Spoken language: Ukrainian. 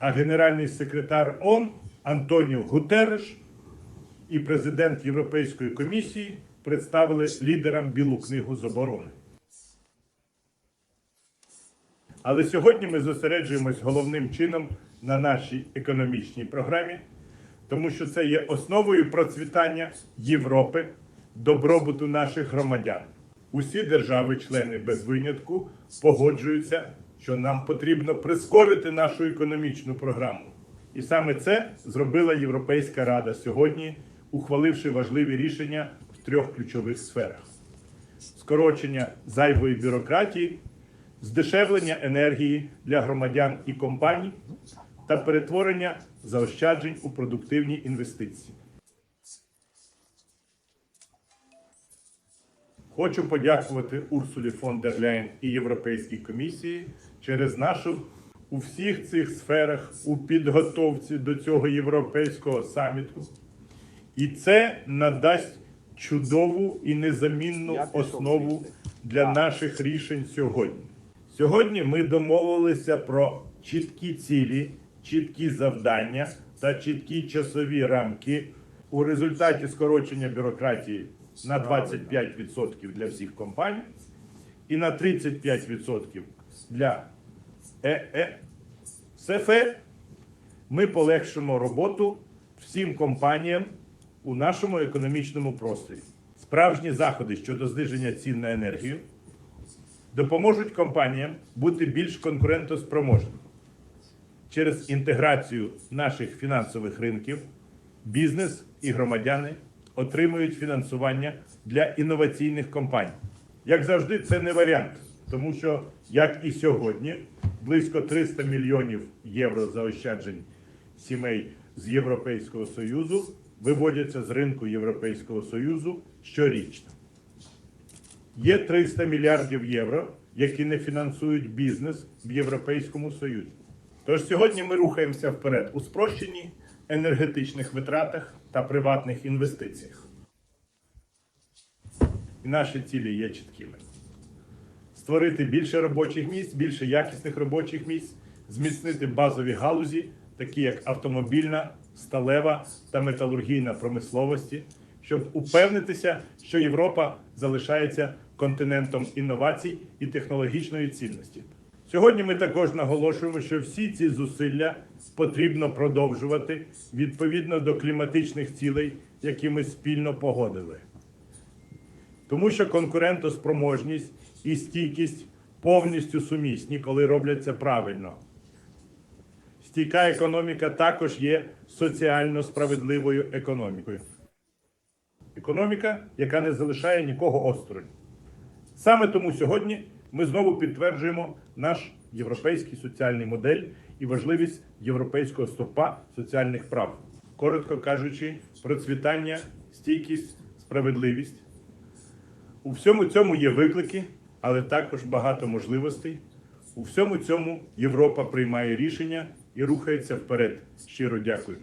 а генеральний секретар ООН Антоніо Гутереш і президент Європейської комісії представили лідерам Білу книгу з оборони. Але сьогодні ми зосереджуємось головним чином на нашій економічній програмі, тому що це є основою процвітання Європи, добробуту наших громадян. Усі держави-члени без винятку погоджуються, що нам потрібно прискорити нашу економічну програму. І саме це зробила Європейська Рада сьогодні, ухваливши важливі рішення в трьох ключових сферах: скорочення зайвої бюрократії, здешевлення енергії для громадян і компаній та перетворення заощаджень у продуктивні інвестиції. Хочу подякувати Урсулі фон дер Ляєн і Європейській комісії через нашу у всіх цих сферах у підготовці до цього європейського саміту. І це надасть чудову і незамінну основу для наших рішень сьогодні. Сьогодні ми домовилися про чіткі цілі, чіткі завдання та чіткі часові рамки у результаті скорочення бюрократії на 25% для всіх компаній і на 35% для ЕЕ. СФЕ ми полегшимо роботу всім компаніям у нашому економічному просторі. Справжні заходи щодо зниження цін на енергію допоможуть компаніям бути більш конкурентоспроможними. Через інтеграцію наших фінансових ринків бізнес і громадяни отримують фінансування для інноваційних компаній. Як завжди, це не варіант, тому що, як і сьогодні, близько 300 мільйонів євро заощаджень сімей з Європейського Союзу виводяться з ринку Європейського Союзу щорічно. Є 300 мільярдів євро, які не фінансують бізнес в Європейському Союзі. Тож сьогодні ми рухаємося вперед у спрощенні енергетичних витратах та приватних інвестиціях. І наші цілі є чіткими: створити більше робочих місць, більше якісних робочих місць, зміцнити базові галузі, такі як автомобільна, сталева та металургійна промисловості, щоб упевнитися, що Європа залишається континентом інновацій і технологічної цінності. Сьогодні ми також наголошуємо, що всі ці зусилля потрібно продовжувати відповідно до кліматичних цілей, які ми спільно погодили. Тому що конкурентоспроможність і стійкість повністю сумісні, коли робляться правильно. Стійка економіка також є соціально справедливою економікою. Економіка, яка не залишає нікого осторонь. Саме тому сьогодні ми знову підтверджуємо наш європейський соціальний модель і важливість європейського стовпа соціальних прав. Коротко кажучи, процвітання, стійкість, справедливість. У всьому цьому є виклики, але також багато можливостей. У всьому цьому Європа приймає рішення і рухається вперед. Щиро дякую.